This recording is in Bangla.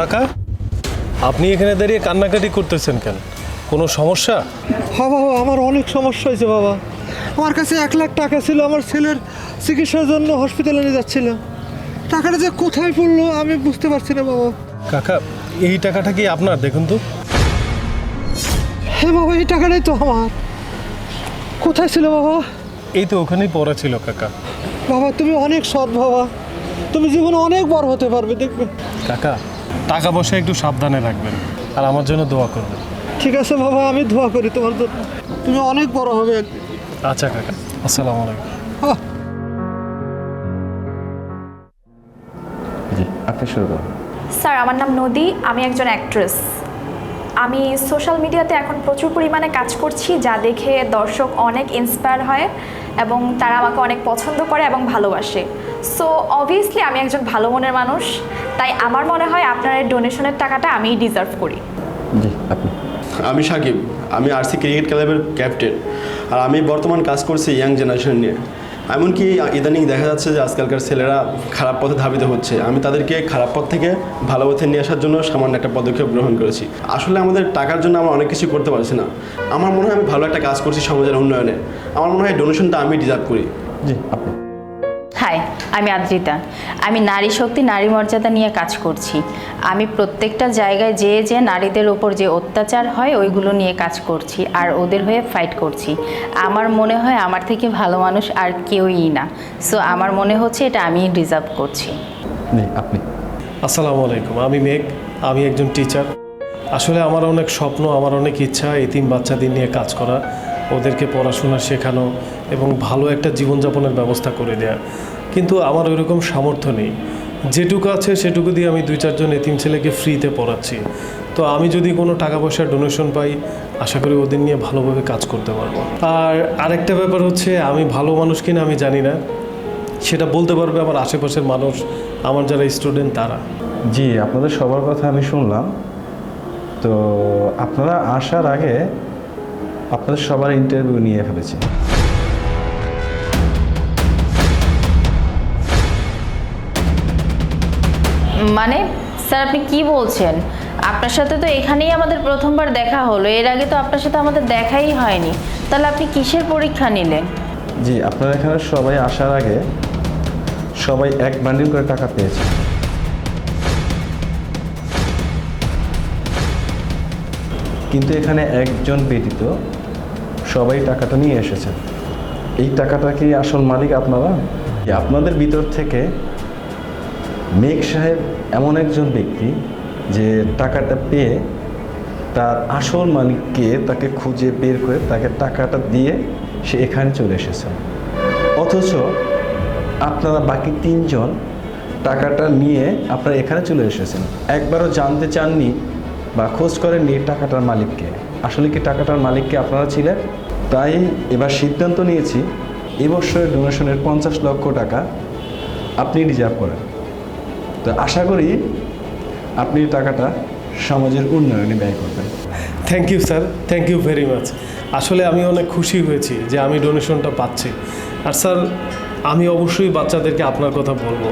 কাকা আপনি এখানে দাঁড়িয়ে কান্নাকাটি করতেছেন কেন? কোনো সমস্যা? হ্যাঁ বাবা আমার অনেক সমস্যা হয়েছে বাবা। আমার কাছে এক লাখ টাকা ছিল আমার ছেলের চিকিৎসার জন্য হসপিটালে নিয়ে যাচ্ছিলাম। টাকাটা যে কোথায় পড়ল আমি বুঝতে পারছি না বাবা। কাকা এই টাকাটা কি আপনার? দেখুন তো। হ্যাঁ বাবা এই টাকাটাই তো আমার। কোথায় ছিল বাবা? এই তো ওখানেই পড়া ছিল কাকা। বাবা তুমি অনেক সৎ বাবা। তুমি জীবনে অনেক বড় হতে পারবে দেখবে। কাকা টাকা পয়সা একটু সাবধানে রাখবেন। আর আমার জন্য দোয়া করবেন। ঠিক আছে বাবা আমি দোয়া করি তোমার জন্য। তুমি অনেক বড় হবে। আচ্ছা কাকা। আসসালামু আলাইকুম। জি আপনি শুরু করুন। স্যার আমার নাম নদী আমি একজন অ্যাক্ট্রেস আমি সোশ্যাল মিডিয়াতে এখন প্রচুর পরিমাণে কাজ করছি যা দেখে দর্শক অনেক ইন্সপায়ার হয়। এবং তারা আমাকে অনেক পছন্দ করে এবং ভালোবাসে। সো অবভিয়াসলি আমি একজন ভালো মনের মানুষ তাই আমার মনে হয় আপনার এই ডোনেশনের টাকাটা আমি ডিজার্ভ করি। জি আপনি। আমি সাকিব আমি আরসি ক্রিকেট ক্লাবের ক্যাপ্টেন আর আমি বর্তমান কাজ করছি ইয়াং জেনারেশন নিয়ে। এমনকি ইদানিং দেখা যাচ্ছে যে আজকালকার ছেলেরা খারাপ পথে ধাবিত হচ্ছে। আমি তাদেরকে খারাপ পথ থেকে ভালো পথে নিয়ে আসার জন্য সামান্য একটা পদক্ষেপ গ্রহণ করেছি। আসলে আমাদের টাকার জন্য আমরা অনেক কিছু করতে পারছি না। আমার মনে হয় আমি ভালো একটা কাজ করছি সমাজের উন্নয়নে। আমার মনে হয় ডোনেশনটা আমি ডিজার্ভ করি। জি, আপনি। হাই আমি আদ্রিতা। আমি নারী শক্তি নারী মর্যাদা নিয়ে কাজ করছি। আমি প্রত্যেকটা জায়গায় যে যে নারীদের ওপর যে অত্যাচার হয় ওইগুলো নিয়ে কাজ করছি আর ওদের হয়ে ফাইট করছি। আমার মনে হয় আমার থেকে ভালো মানুষ আর কেউই না। সো আমার মনে হচ্ছে এটা আমিই ডিজার্ভ করছি। আপনি। আসসালামু আলাইকুম আমি মেঘ আমি একজন টিচার আসলে আমার অনেক স্বপ্ন আমার অনেক ইচ্ছা এতিম বাচ্চাদের নিয়ে কাজ করা। ওদেরকে পড়াশোনা শেখানো এবং ভালো একটা জীবনযাপনের ব্যবস্থা করে দেয়া। কিন্তু আমার ওইরকম সামর্থ্য নেই। যেটুকু আছে সেটুকু দিয়ে আমি দুই চারজন এতিম ছেলেকে ফ্রিতে পড়াচ্ছি। তো আমি যদি কোনো টাকা পয়সার ডোনেশন পাই, আশা করি ওদের নিয়ে ভালোভাবে কাজ করতে পারব। আর আরেকটা ব্যাপার হচ্ছে, আমি ভালো মানুষ কিনা আমি জানি না। সেটা বলতে পারবে আমার আশেপাশের মানুষ, আমার যারা স্টুডেন্ট তারা। জি, আপনাদের সবার কথা আমি শুনলাম। তো আপনারা আসার আগে আপনাদের সবার ইন্টারভিউ নিয়ে ফেলেছি। মানে স্যার আপনি কি বলছেন? আপনার সাথে তো এখানেই আমাদের প্রথমবার দেখা হলো এর আগে তো আপনার সাথে আমাদের দেখাই হয়নি। তাহলে আপনি কিসের পরীক্ষা নিলেন? জি আপনার এখানে সবাই আসার আগে সবাই এক বান্ডিল করে টাকা পেয়েছে কিন্তু এখানে একজন ব্যতীত সবাই টাকাটা নিয়ে এসেছেন। এই টাকাটা কি আসল মালিক আপনারা? আপনাদের ভিতর থেকে মেঘ সাহেব এমন একজন ব্যক্তি যে টাকাটা পেয়ে তার আসল মালিককে তাকে খুঁজে বের করে তাকে টাকাটা দিয়ে সে এখানে চলে এসেছে। অথচ আপনারা বাকি তিনজন টাকাটা নিয়ে আপনারা এখানে চলে এসেছেন। একবারও জানতে চাননি বা খোঁজ করেননি টাকাটার মালিককে। আসলে কি টাকাটার মালিককে আপনারা ছিলেন? তাই এবার সিদ্ধান্ত নিয়েছি এবছরের ডোনেশনের পঞ্চাশ লক্ষ টাকা আপনি রিজার্ভ করেন। তো আশা করি আপনি টাকাটা সমাজের উন্নয়নে ব্যয় করবেন। Thank you sir thank you very much আসলে আমি অনেক খুশি হয়েছি যে আমি ডোনেশনটা পাচ্ছি। আর স্যার আমি অবশ্যই বাচ্চাদেরকে আপনার কথা বলব।